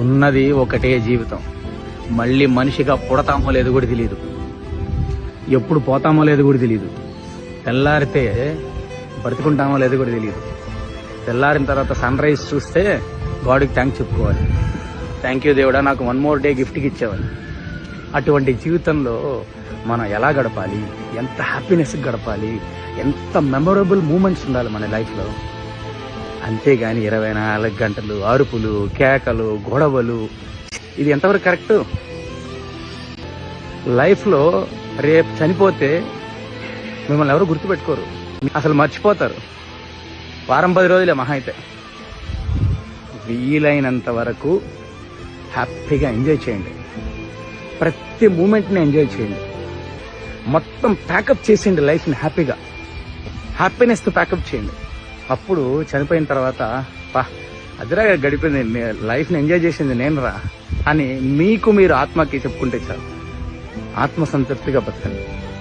ఉన్నది ఒకటే జీవితం. మళ్ళీ మనిషిగా పుడతామో లేదో కూడా తెలియదు ఎప్పుడు పోతామో లేదు కూడా తెలియదు తెల్లారితే బ్రతుకుంటామో లేదు కూడా తెలియదు తెల్లారిన తర్వాత సన్ రైజ్ చూస్తే గాడ్కి థ్యాంక్స్ చెప్పుకోవాలి. థ్యాంక్ యూ దేవుడా నాకు వన్ మోర్ డే గిఫ్ట్కి ఇచ్చేవాళ్ళు. అటువంటి జీవితంలో మనం ఎలా గడపాలి? ఎంత హ్యాపీనెస్ గడపాలి? ఎంత మెమొరబుల్ మూమెంట్స్ ఉండాలి మన లైఫ్లో? అంతేగాని ఇరవై నాలుగు గంటలు అరుపులు కేకలు గొడవలు. ఇది ఎంతవరకు కరెక్ట్? లైఫ్లో రేపు చనిపోతే మిమ్మల్ని ఎవరు గుర్తుపెట్టుకోరు. అసలు మర్చిపోతారు. వారం పది రోజులే మహా అయితే. వీలైనంత వరకు హ్యాపీగా ఎంజాయ్ చేయండి. ప్రతి మూమెంట్ని ఎంజాయ్ చేయండి. మొత్తం ప్యాకప్ చేసేయండి లైఫ్ని హ్యాపీగా. హ్యాపీనెస్ ప్యాకప్ చేయండి. అప్పుడు చనిపోయిన తర్వాత పా అదిరా గడిపింది లైఫ్ని ఎంజాయ్ చేసింది నేను రా అని మీకు మీరు ఆత్మకి చెప్పుకుంటే చాలు. ఆత్మ సంతృప్తిగా బతకండి.